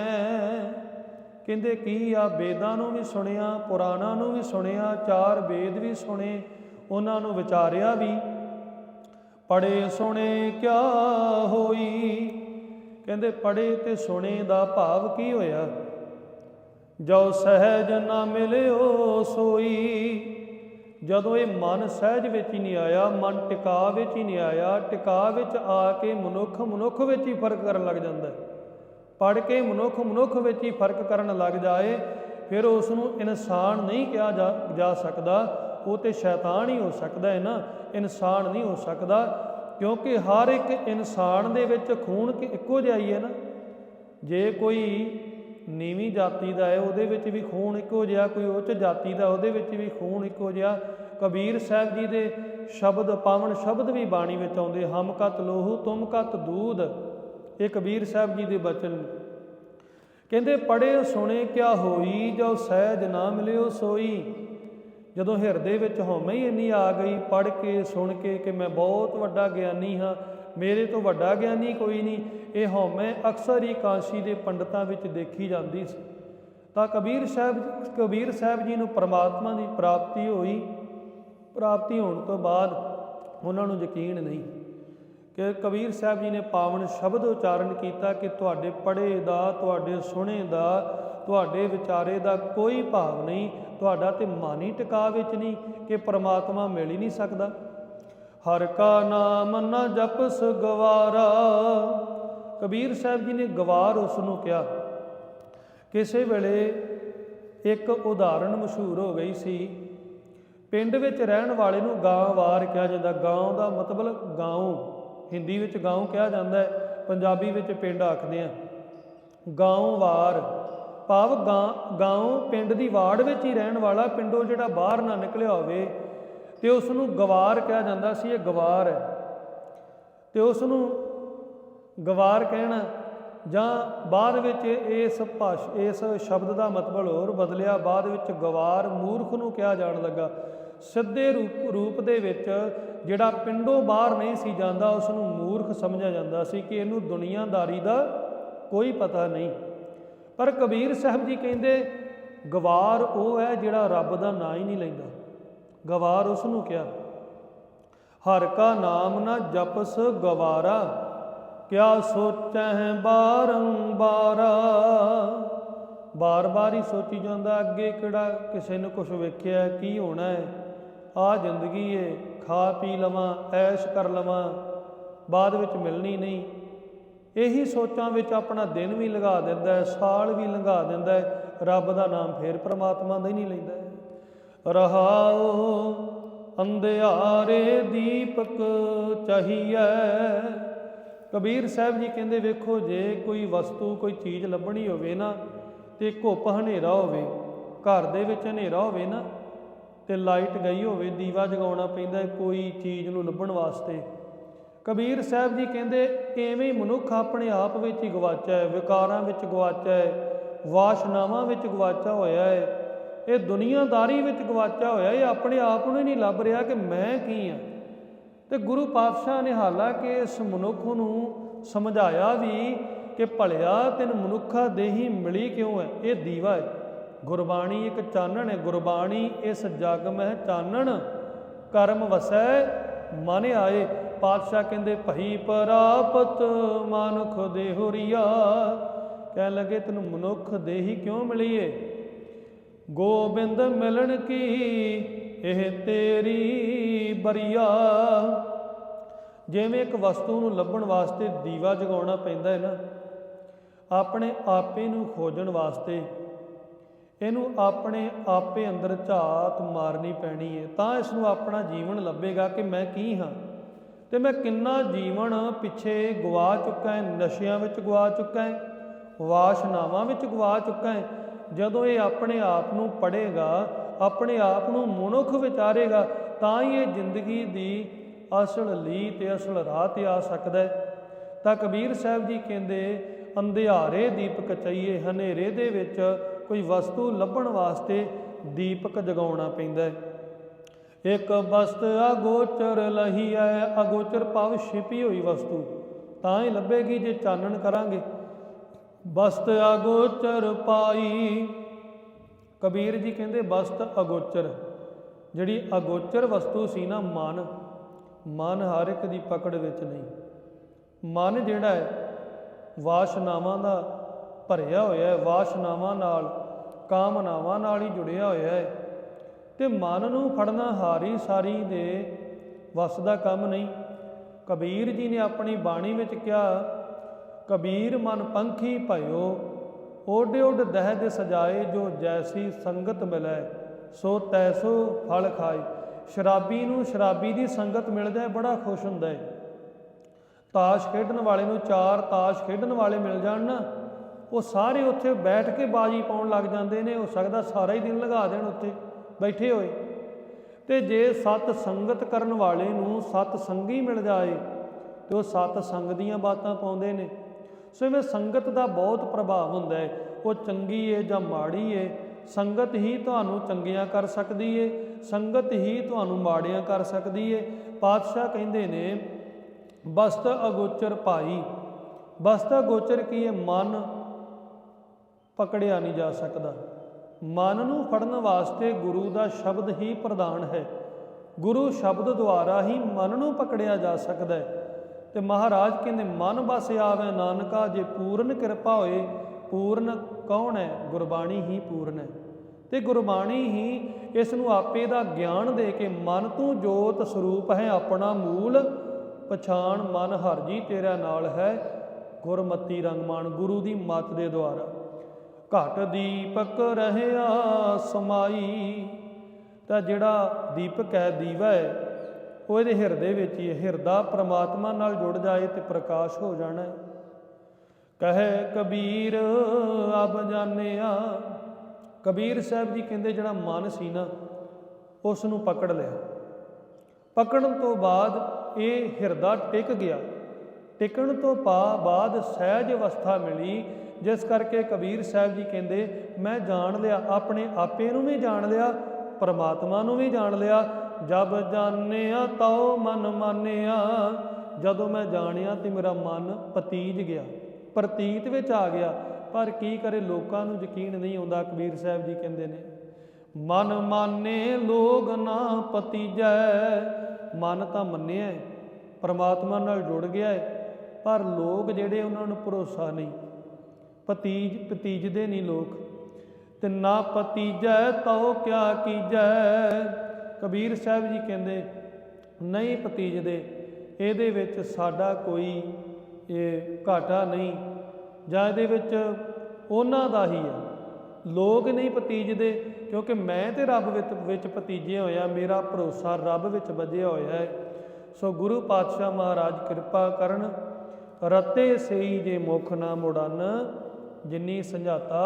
ਕਹਿੰਦੇ ਕੀ ਆ ਵੇਦਾਂ ਨੂੰ ਵੀ ਸੁਣਿਆ, ਪੁਰਾਣਾਂ ਨੂੰ ਵੀ ਸੁਣਿਆ, ਚਾਰ ਵੇਦ ਵੀ ਸੁਣੇ, ਉਹਨਾਂ ਨੂੰ ਵਿਚਾਰਿਆ ਵੀ। ਪੜੇ ਸੁਣੇ ਕਿਆ ਹੋਈ? ਕਹਿੰਦੇ ਪੜੇ ਤੇ ਸੁਣੇ ਦਾ ਭਾਵ ਕੀ ਹੋਇਆ? ਜੋ ਸਹਿਜ ਨਾ ਮਿਲਿਓ ਸੋਈ। ਜਦੋਂ ਇਹ ਮਨ ਸਹਿਜ ਵਿੱਚ ਹੀ ਨਹੀਂ ਆਇਆ, ਮਨ ਟਿਕਾ ਵਿੱਚ ਹੀ ਨਹੀਂ ਆਇਆ, ਟਿਕਾ ਵਿੱਚ ਆ ਕੇ ਮਨੁੱਖ ਮਨੁੱਖ ਵਿੱਚ ਹੀ ਫ਼ਰਕ ਕਰਨ ਲੱਗ ਜਾਂਦਾ ਹੈ। ਪੜ ਕੇ ਮਨੁੱਖ ਮਨੁੱਖ ਵਿੱਚ ਹੀ ਫ਼ਰਕ ਕਰਨ ਲੱਗ ਜਾਏ, ਫਿਰ ਉਸ ਨੂੰ ਇਨਸਾਨ ਨਹੀਂ ਕਿਹਾ ਜਾ ਸਕਦਾ, ਉਹ ਤੇ ਸ਼ੈਤਾਨ ਹੀ ਹੋ ਸਕਦਾ ਹੈ ਨਾ, ਇਨਸਾਨ ਨਹੀਂ ਹੋ ਸਕਦਾ, ਕਿਉਂਕਿ ਹਰ ਇੱਕ ਇਨਸਾਨ ਦੇ ਵਿੱਚ ਖੂਨ ਕਿ, ਇੱਕੋ ਜਿਹਾ ਹੀ ਹੈ ਨਾ। ਜੇ ਕੋਈ ਨੀਵੀਂ ਜਾਤੀ ਦਾ ਹੈ, ਉਹਦੇ ਵਿੱਚ ਵੀ ਖੂਨ ਇੱਕੋ ਜਿਹਾ, ਕੋਈ ਉੱਚ ਜਾਤੀ ਦਾ, ਉਹਦੇ ਵਿੱਚ ਵੀ ਖੂਨ ਇੱਕੋ ਜਿਹਾ। ਕਬੀਰ ਸਾਹਿਬ ਜੀ ਦੇ ਸ਼ਬਦ, ਪਾਵਨ ਸ਼ਬਦ ਵੀ ਬਾਣੀ ਵਿੱਚ ਆਉਂਦੇ, ਹਮ ਕਤ ਲੋਹੂ, ਤੁਮ ਕਤ ਦੂਧ। ਇਹ ਕਬੀਰ ਸਾਹਿਬ ਜੀ ਦੇ ਬਚਨ ਕਹਿੰਦੇ ਪੜੇ ਸੁਣੇ, ਕਿਆ ਹੋਈ, ਜੋ ਸਹਿਜ ਨਾ ਮਿਲਿਓ ਸੋਈ। ਜਦੋਂ ਹਿਰਦੇ ਵਿੱਚ ਹਉਮੈ ਹੀ ਇੰਨੀ ਆ ਗਈ ਪੜ ਕੇ, ਸੁਣ ਕੇ ਕਿ ਮੈਂ ਬਹੁਤ ਵੱਡਾ ਗਿਆਨੀ ਹਾਂ ਮੇਰੇ ਤੋਂ ਵੱਡਾ ਗਿਆਨੀ ਕੋਈ ਨਹੀਂ। ਇਹ ਹਉਮੈ ਅਕਸਰ ਹੀ ਕਾਂਸ਼ੀ ਦੇ ਪੰਡਤਾਂ ਵਿੱਚ ਦੇਖੀ ਜਾਂਦੀ ਸੀ। ਤਾਂ ਕਬੀਰ ਸਾਹਿਬ ਕਬੀਰ ਸਾਹਿਬ ਜੀ ਨੂੰ ਪ੍ਰਮਾਤਮਾ ਦੀ ਪ੍ਰਾਪਤੀ ਹੋਈ। ਪ੍ਰਾਪਤੀ ਹੋਣ ਤੋਂ ਬਾਅਦ ਉਹਨਾਂ ਨੂੰ ਯਕੀਨ ਨਹੀਂ ਕਿ ਕਬੀਰ ਸਾਹਿਬ ਜੀ ਨੇ ਪਾਵਨ ਸ਼ਬਦ ਉਚਾਰਨ ਕੀਤਾ ਕਿ ਤੁਹਾਡੇ ਪੜੇ ਦਾ, ਤੁਹਾਡੇ ਸੁਣੇ ਦਾ, ਤੁਹਾਡੇ ਵਿਚਾਰੇ ਦਾ ਕੋਈ ਭਾਵ ਨਹੀਂ, ਤੁਹਾਡਾ ਤੇ ਮਨ ਹੀ ਟਿਕਾ ਵਿੱਚ ਨਹੀਂ ਕਿ ਪ੍ਰਮਾਤਮਾ ਮਿਲ ਹੀ ਨਹੀਂ ਸਕਦਾ। ਹਰ ਕਾ ਨਾਮ ਨ ਜਪਸ ਗਵਾਰਾ ਕਬੀਰ ਸਾਹਿਬ ਜੀ ਨੇ ਗਵਾਰ ਉਸ ਨੂੰ ਕਿਹਾ। ਕਿਸੇ ਵੇਲੇ ਇੱਕ ਉਦਾਹਰਣ ਮਸ਼ਹੂਰ ਹੋ ਗਈ ਸੀ। ਪਿੰਡ ਵਿੱਚ ਰਹਿਣ ਵਾਲੇ ਨੂੰ ਗਾਂਵਾਰ ਕਿਹਾ ਜਾਂਦਾ। ਗਾਉਂ ਦਾ ਮਤਲਬ ਗਾਉਂ। ਹਿੰਦੀ ਵਿੱਚ ਗਾਉਂ ਕਿਹਾ ਜਾਂਦਾ ਹੈ। ਪੰਜਾਬੀ ਵਿੱਚ ਪਿੰਡ ਆਖਦੇ ਆ ਗਾਉਂਵਾਰ ਭਾਵ ਗਾਂ, ਗਾਉਂ ਪਿੰਡ ਦੀ ਵਾੜ ਵਿੱਚ ਹੀ ਰਹਿਣ ਵਾਲਾ ਪਿੰਡੋਂ ਜਿਹੜਾ ਬਾਹਰ ਨਾ ਨਿਕਲਿਆ ਹੋਵੇ ਤੇ ਉਸ ਨੂੰ ਗਵਾਰ ਕਿਹਾ ਜਾਂਦਾ ਸੀ, ਇਹ ਗਵਾਰ ਹੈ। ਤੇ ਉਸ ਨੂੰ ਗਵਾਰ ਕਹਿਣਾ ਜਾਂ ਬਾਅਦ ਵਿੱਚ ਇਸ ਭਾਸ਼, ਇਸ ਸ਼ਬਦ ਦਾ ਮਤਲਬ ਹੋਰ ਬਦਲਿਆ, ਬਾਅਦ ਵਿੱਚ ਗਵਾਰ ਮੂਰਖ ਨੂੰ ਕਿਹਾ ਜਾਣ ਲੱਗਾ। ਸਿੱਧੇ ਰੂਪ ਰੂਪ ਦੇ ਵਿੱਚ ਜਿਹੜਾ ਪਿੰਡੋਂ ਬਾਹਰ ਨਹੀਂ ਸੀ ਜਾਂਦਾ ਉਸ ਨੂੰ ਮੂਰਖ ਸਮਝਿਆ ਜਾਂਦਾ ਸੀ ਕਿ ਇਹਨੂੰ ਦੁਨੀਆਦਾਰੀ ਦਾ ਕੋਈ ਪਤਾ ਨਹੀਂ। ਪਰ ਕਬੀਰ ਸਾਹਿਬ ਜੀ ਕਹਿੰਦੇ, ਗਵਾਰ ਉਹ ਹੈ ਜਿਹੜਾ ਰੱਬ ਦਾ ਨਾਂ ਹੀ ਨਹੀਂ ਲੈਂਦਾ। ਗਵਾਰ ਉਸ ਨੂੰ ਕਿਹਾ, ਹਰ ਕਾ ਨਾਮ ਨਾ ਜਪਸ ਗਵਾਰਾ, ਕਿਆ ਸੋਚੈ ਬਾਰੰਬਾਰਾ ਬਾਰ-ਬਾਰ ਹੀ ਸੋਚੀ ਜਾਂਦਾ, ਅੱਗੇ ਕਿਹੜਾ ਕਿਸੇ ਨੂੰ ਕੁਝ ਵੇਖਿਆ, ਕੀ ਹੋਣਾ ਹੈ? ਆ ਜ਼ਿੰਦਗੀ ਏ, ਖਾ ਪੀ ਲਵਾਂ, ਐਸ਼ ਕਰ ਲਵਾਂ, ਬਾਅਦ ਵਿੱਚ ਮਿਲਣੀ ਨਹੀਂ। ਇਹੀ ਸੋਚਾਂ ਵਿੱਚ ਆਪਣਾ ਦਿਨ ਵੀ ਲਗਾ ਦਿੰਦਾ ਹੈ, ਸਾਲ ਵੀ ਲੰਘਾ ਦਿੰਦਾ ਹੈ, ਰੱਬ ਦਾ ਨਾਮ ਫੇਰ ਪ੍ਰਮਾਤਮਾ ਦਾ ਹੀ ਨਹੀਂ ਲੈਂਦਾ ਰਹਾਓ ਅੰਧਿਆਰੇ ਦੀਪਕ ਚਾਹੀਐ। ਕਬੀਰ ਸਾਹਿਬ ਜੀ ਕਹਿੰਦੇ, ਵੇਖੋ, ਜੇ ਕੋਈ ਵਸਤੂ, ਕੋਈ ਚੀਜ਼ ਲੱਭਣੀ ਹੋਵੇ ਨਾ, ਤੇ ਘੁੱਪ ਹਨੇਰਾ ਹੋਵੇ, ਘਰ ਦੇ ਵਿੱਚ ਹਨੇਰਾ ਹੋਵੇ ਨਾ, ਤੇ ਲਾਈਟ ਗਈ ਹੋਵੇ, ਦੀਵਾ ਜਗਾਉਣਾ ਪੈਂਦਾ, ਕੋਈ ਚੀਜ਼ ਨੂੰ ਲੱਭਣ ਵਾਸਤੇ। ਕਬੀਰ ਸਾਹਿਬ ਜੀ ਕਹਿੰਦੇ, ਐਵੇਂ ਮਨੁੱਖ ਆਪਣੇ ਆਪ ਵਿੱਚ ਹੀ ਗਵਾਚਾ ਹੈ, ਵਿਕਾਰਾਂ ਵਿੱਚ ਗਵਾਚਾ ਹੈ, ਵਾਸ਼ਨਾਵਾਂ ਵਿੱਚ ਗਵਾਚਾ ਹੋਇਆ ਹੈ ਇਹ ਦੁਨੀਆਦਾਰੀ ਵਿੱਚ ਗਵਾਚਾ ਹੋਇਆ, ਇਹ ਆਪਣੇ ਆਪ ਨੂੰ ਹੀ ਨਹੀਂ ਲੱਭ ਰਿਹਾ ਕਿ ਮੈਂ ਕੀ ਹਾਂ ਤੇ ਗੁਰੂ ਪਾਤਸ਼ਾਹ ਨੇ ਹਾਲਾਂਕਿ ਇਸ ਮਨੁੱਖ ਨੂੰ ਸਮਝਾਇਆ ਵੀ ਕਿ ਭਲਿਆ, ਤੈਨੂੰ ਮਨੁੱਖਾ ਦੇਹੀ ਮਿਲੀ ਕਿਉਂ ਹੈ ਇਹ ਦੀਵਾ ਹੈ ਗੁਰਬਾਣੀ ਇੱਕ ਚਾਨਣ ਹੈ ਗੁਰਬਾਣੀ ਇਸ ਜਗ ਮਹਿ ਚਾਨਣ, ਕਰਮ ਵਸੈ, ਮਨ ਆਏ। ਪਾਤਸ਼ਾਹ ਕਹਿੰਦੇ, ਭਈ ਪ੍ਰਾਪਤ ਮਨੁੱਖ ਦੇਹੁਰੀਆ ਕਹਿ ਲਗੇ, ਤੈਨੂੰ ਮਨੁੱਖ ਦੇਹੀ ਕਿਉਂ ਮਿਲੀਏ ਗੋਬਿੰਦ ਮਿਲਣ ਕੀ? ਇਹ ਤੇਰੀ ਬਰੀਆ। ਜਿਵੇਂ ਇੱਕ ਵਸਤੂ ਨੂੰ ਲੱਭਣ ਵਾਸਤੇ ਦੀਵਾ ਜਗਾਉਣਾ ਪੈਂਦਾ ਹੈ ਨਾ, ਆਪਣੇ ਆਪੇ ਨੂੰ ਖੋਜਣ ਵਾਸਤੇ, ਇਹਨੂੰ ਆਪਣੇ ਆਪੇ ਅੰਦਰ ਝਾਤ ਮਾਰਨੀ ਪੈਣੀ ਹੈ। ਤਾਂ ਇਸ ਨੂੰ ਆਪਣਾ ਜੀਵਨ ਲੱਭੇਗਾ ਕਿ ਮੈਂ ਕੀ ਹਾਂ? ਤੇ ਮੈਂ ਕਿੰਨਾ ਜੀਵਨ ਪਿੱਛੇ ਗਵਾ ਚੁੱਕਾ ਹੈ, ਨਸ਼ਿਆਂ ਵਿੱਚ ਗਵਾ ਚੁੱਕਾ ਹੈ, ਵਾਸ਼ਨਾਵਾਂ ਵਿੱਚ ਗਵਾ ਚੁੱਕਾ ਹੈ ਜਦੋਂ ਇਹ ਆਪਣੇ ਆਪ ਨੂੰ ਪੜ੍ਹੇਗਾ, ਆਪਣੇ ਆਪ ਨੂੰ ਮਨੁੱਖ ਵਿਚਾਰੇਗਾ, ਤਾਂ ਹੀ ਇਹ ਜ਼ਿੰਦਗੀ ਦੀ ਅਸਲ ਲੀ ਤੇ ਅਸਲ ਰਾਹ ਤੇ ਆ ਸਕਦਾ ਹੈ। ਤਾਂ ਕਬੀਰ ਸਾਹਿਬ ਜੀ ਕਹਿੰਦੇ, ਅੰਧਿਆਰੇ ਦੀਪਕ ਚਾਹੀਏ ਹਨੇਰੇ ਦੇ ਵਿੱਚ ਕੋਈ ਵਸਤੂ ਲੱਭਣ ਵਾਸਤੇ ਦੀਪਕ ਜਗਾਉਣਾ ਪੈਂਦਾ ਹੈ। ਇੱਕ ਵਸਤ ਅਗੋਚਰ ਲਹੀ ਹੈ ਅਗੋਚਰ ਭਾਵ ਛਿਪੀ ਹੋਈ ਵਸਤੂ। ਤਾਂ ਹੀ ਲੱਭੇਗੀ ਜੇ ਚਾਨਣ ਕਰਾਂਗੇ। ਬਸਤ ਅਗੋਚਰ ਪਾਈ। ਕਬੀਰ ਜੀ ਕਹਿੰਦੇ ਬਸਤ ਅਗੋਚਰ, ਜਿਹੜੀ ਅਗੋਚਰ ਵਸਤੂ ਸੀ ਨਾ ਮਨ ਮਨ ਹਰ ਇੱਕ ਦੀ ਪਕੜ ਵਿੱਚ ਨਹੀਂ। ਮਨ ਜਿਹੜਾ ਹੈ, ਵਾਸ਼ਨਾਵਾਂ ਦਾ ਭਰਿਆ ਹੋਇਆ ਹੈ, ਵਾਸ਼ਨਾਵਾਂ ਨਾਲ, ਕਾਮਨਾਵਾਂ ਨਾਲ ਹੀ ਜੁੜਿਆ ਹੋਇਆ ਹੈ। ਤੇ ਮਨ ਨੂੰ ਫੜਨਾ ਹਾਰੀ ਸਾਰੀ ਦੇ ਵਸ ਦਾ ਕੰਮ ਨਹੀਂ। ਕਬੀਰ ਜੀ ਨੇ ਆਪਣੀ ਬਾਣੀ ਵਿੱਚ ਕਿਹਾ ਕਬੀਰ ਮਨ ਪੰਖੀ ਭਇਓ ਓਡੇ ਓਡ ਦਹਿ ਦੇ ਸਜਾਏ ਜੋ ਜੈਸੀ ਸੰਗਤ ਮਿਲੈ, ਸੋ ਤੈਸੋ ਫਲ ਖਾਏ। ਸ਼ਰਾਬੀ ਨੂੰ ਸ਼ਰਾਬੀ ਦੀ ਸੰਗਤ ਮਿਲ ਜਾਏ ਬੜਾ ਖੁਸ਼ ਹੁੰਦਾ। ਹੈ ਤਾਸ਼ ਖੇਡਣ ਵਾਲੇ ਨੂੰ ਚਾਰ ਤਾਸ਼ ਖੇਡਣ ਵਾਲੇ ਮਿਲ ਜਾਣ। ਨਾ ਉਹ ਸਾਰੇ ਉੱਥੇ ਬੈਠ ਕੇ ਬਾਜੀ ਪਾਉਣ ਲੱਗ ਜਾਂਦੇ ਨੇ, ਹੋ ਸਕਦਾ ਸਾਰਾ ਹੀ ਦਿਨ ਲਗਾ ਦੇਣ ਉੱਥੇ ਬੈਠੇ ਹੋਏ। ਤੇ ਜੇ ਸਤ ਸੰਗਤ ਕਰਨ ਵਾਲੇ ਨੂੰ ਸਤ ਸੰਗੀ ਮਿਲ ਜਾਏ, ਤੇ ਉਹ ਸਤ ਸੰਗ ਦੀਆਂ ਬਾਤਾਂ ਪਾਉਂਦੇ ਨੇ। ਸੋ ਇਵੇਂ ਸੰਗਤ ਦਾ ਬਹੁਤ ਪ੍ਰਭਾਵ ਹੁੰਦਾ ਹੈ। ਉਹ ਚੰਗੀ ਏ ਜਾਂ ਮਾੜੀ ਏ, ਸੰਗਤ ਹੀ ਤੁਹਾਨੂੰ ਚੰਗੀਆਂ ਕਰ ਸਕਦੀ ਏ, ਸੰਗਤ ਹੀ ਤੁਹਾਨੂੰ ਮਾੜੀਆਂ ਕਰ ਸਕਦੀ ਏ। ਪਾਤਸ਼ਾਹ ਕਹਿੰਦੇ ਨੇ, ਬਸਤ ਅਗੋਚਰ ਭਾਈ, ਬਸਤ ਅਗੋਚਰ ਕੀ ਹੈ ਮਨ ਪਕੜਿਆ ਨਹੀਂ ਜਾ ਸਕਦਾ। ਮਨ ਨੂੰ ਫੜਨ ਵਾਸਤੇ ਗੁਰੂ ਦਾ ਸ਼ਬਦ ਹੀ ਪ੍ਰਧਾਨ ਹੈ। ਗੁਰੂ ਸ਼ਬਦ ਦੁਆਰਾ ਹੀ ਮਨ ਨੂੰ ਪਕੜਿਆ ਜਾ ਸਕਦਾ ਹੈ। ਤੇ ਮਹਾਰਾਜ ਕਹਿੰਦੇ, ਮਨ ਬਸ ਆਵੇ ਨਾਨਕਾ, ਜੇ ਪੂਰਨ ਕਿਰਪਾ ਹੋਏ, ਪੂਰਨ ਕੌਣ ਹੈ? ਗੁਰਬਾਣੀ ਹੀ ਪੂਰਨ ਹੈ। ਤੇ ਗੁਰਬਾਣੀ ਹੀ ਇਸ ਨੂੰ ਆਪੇ ਦਾ ਗਿਆਨ ਦੇ ਕੇ ਮਨ ਤੋਂ ਜੋਤ ਸਰੂਪ ਹੈ, ਆਪਣਾ ਮੂਲ ਪਛਾਣ ਮਨ ਹਰ ਜੀ ਤੇਰਾ ਨਾਲ ਹੈ, ਗੁਰਮਤੀ ਰੰਗਮਾਨ ਗੁਰੂ ਦੀ ਮੱਤ ਦੇ ਦੁਆਰਾ। ਘਟ ਦੀਪਕ ਰਹਿਆ ਸਮਾਈ, ਤਾਂ ਜਿਹੜਾ ਦੀਪਕ ਹੈ, ਦੀਵਾ ਹੈ ਉਹ ਇਹਦੇ ਹਿਰਦੇ ਵਿੱਚ ਹੀ ਹਿਰਦਾ ਪ੍ਰਮਾਤਮਾ ਨਾਲ ਜੁੜ ਜਾਏ ਤੇ ਪ੍ਰਕਾਸ਼ ਹੋ ਜਾਣਾ ਹੈ। ਕਹੇ, ਕਬੀਰ, ਅਬ ਜਾਣਿਆ। ਕਬੀਰ ਸਾਹਿਬ ਜੀ ਕਹਿੰਦੇ, ਜਿਹੜਾ ਮਨ ਸੀ ਨਾ ਉਸ ਨੂੰ ਪਕੜ ਲਿਆ। ਪਕੜਨ ਤੋਂ ਬਾਅਦ ਇਹ ਹਿਰਦਾ ਟਿਕ ਗਿਆ। ਟਿਕਣ ਤੋਂ ਪਾ ਬਾਅਦ ਸਹਿਜ ਅਵਸਥਾ ਮਿਲੀ, ਜਿਸ ਕਰਕੇ ਕਬੀਰ ਸਾਹਿਬ ਜੀ ਕਹਿੰਦੇ, ਮੈਂ ਜਾਣ ਲਿਆ, ਆਪਣੇ ਆਪੇ ਨੂੰ ਵੀ ਜਾਣ ਲਿਆ, ਪਰਮਾਤਮਾ ਨੂੰ ਵੀ ਜਾਣ ਲਿਆ ਜਬ ਜਾਣਿਆ ਤਉ ਮਨ ਮਾਨਿਆ। ਜਦੋਂ ਮੈਂ ਜਾਣਿਆ ਤੇ ਮੇਰਾ ਮਨ ਪਤੀਜ ਗਿਆ। ਪ੍ਰਤੀਤ ਵਿੱਚ ਆ ਗਿਆ। ਪਰ ਕੀ ਕਰੇ ਲੋਕਾਂ ਨੂੰ ਯਕੀਨ ਨਹੀਂ ਆਉਂਦਾ, ਕਬੀਰ ਸਾਹਿਬ ਜੀ ਕਹਿੰਦੇ ਨੇ। ਮਨ ਮਾਨੇ ਲੋਗ ਨਾ ਪਤੀਜੈ। ਮਨ ਤਾਂ ਮੰਨਿਆ ਪਰਮਾਤਮਾ ਨਾਲ ਜੁੜ ਗਿਆ ਹੈ ਪਰ ਲੋਕ ਜਿਹੜੇ ਉਹਨਾਂ ਨੂੰ ਭਰੋਸਾ ਨਹੀਂ। ਪਤੀਜ ਪਤੀਜਦੇ ਨਹੀਂ ਲੋਕ। ਤੇ ਨਾ ਪਤੀਜੈ ਤਉ ਕਿਆ ਕੀਜੈ। ਕਬੀਰ ਸਾਹਿਬ ਜੀ ਕਹਿੰਦੇ, ਨਹੀਂ ਭਤੀਜਦੇ, ਇਹਦੇ ਵਿੱਚ ਸਾਡਾ ਕੋਈ ਇਹ ਘਾਟਾ ਨਹੀਂ, ਜਾਂ ਇਹਦੇ ਵਿੱਚ ਉਹਨਾਂ ਦਾ ਹੀ ਹੈ। ਲੋਕ ਨਹੀਂ ਭਤੀਜਦੇ, ਕਿਉਂਕਿ ਮੈਂ ਤੇ ਰੱਬ ਵਿੱਚ ਵਿੱਚ ਹੋਇਆ, ਮੇਰਾ ਭਰੋਸਾ ਰੱਬ ਵਿੱਚ ਵੱਜਿਆ ਹੋਇਆ ਹੈ। ਸੋ ਗੁਰੂ ਪਾਤਸ਼ਾਹ ਮਹਾਰਾਜ ਕਿਰਪਾ ਕਰਨ, ਰਤੇ ਸਈ ਜੇ ਮੁਖ ਨਾ ਮੁੜਨ, ਜਿਨੀ ਸੰਝਾਤਾ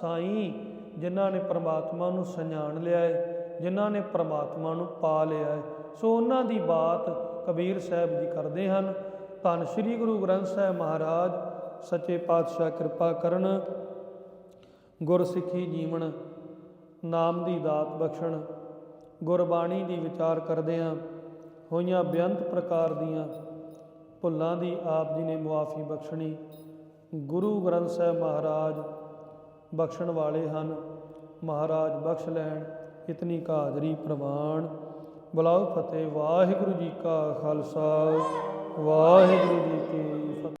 ਸਾਈ, ਜਿਨ੍ਹਾਂ ਨੇ ਪ੍ਰਮਾਤਮਾ ਨੂੰ ਸੰਝਾਣ ਲਿਆ ਹੈ। ਜਿਨ੍ਹਾਂ ਨੇ ਪ੍ਰਮਾਤਮਾ ਨੂੰ ਪਾ ਲਿਆ ਹੈ। ਸੋ ਉਹਨਾਂ ਦੀ ਬਾਤ ਕਬੀਰ ਸਾਹਿਬ ਜੀ ਕਰਦੇ ਹਨ। ਧੰਨ ਸ੍ਰੀ ਗੁਰੂ ਗ੍ਰੰਥ ਸਾਹਿਬ ਮਹਾਰਾਜ, ਸੱਚੇ ਪਾਤਸ਼ਾਹ ਕਿਰਪਾ ਕਰਨ, ਗੁਰਸਿੱਖੀ ਜੀਵਨ ਨਾਮ ਦੀ ਦਾਤ ਬਖਸ਼ਣ, ਗੁਰਬਾਣੀ ਦੀ ਵਿਚਾਰ ਕਰਦਿਆਂ ਹੋਈਆਂ ਬੇਅੰਤ ਪ੍ਰਕਾਰ ਦੀਆਂ ਭੁੱਲਾਂ ਦੀ ਆਪ ਜੀ ਨੇ ਮੁਆਫੀ ਬਖਸ਼ਣੀ। ਗੁਰੂ ਗ੍ਰੰਥ ਸਾਹਿਬ ਮਹਾਰਾਜ ਬਖਸ਼ਣ ਵਾਲੇ ਹਨ। ਮਹਾਰਾਜ ਬਖਸ਼ ਲੈਣ। ਇਤਨੀ ਕਾ ਪ੍ਰਵਾਨ। ਬੁਲਾਓ ਫਤਿਹ ਵਾਹਿਗੁਰੂ ਜੀ ਕਾ ਖਾਲਸਾ ਵਾਹਿਗੁਰੂ ਜੀ ਕੀ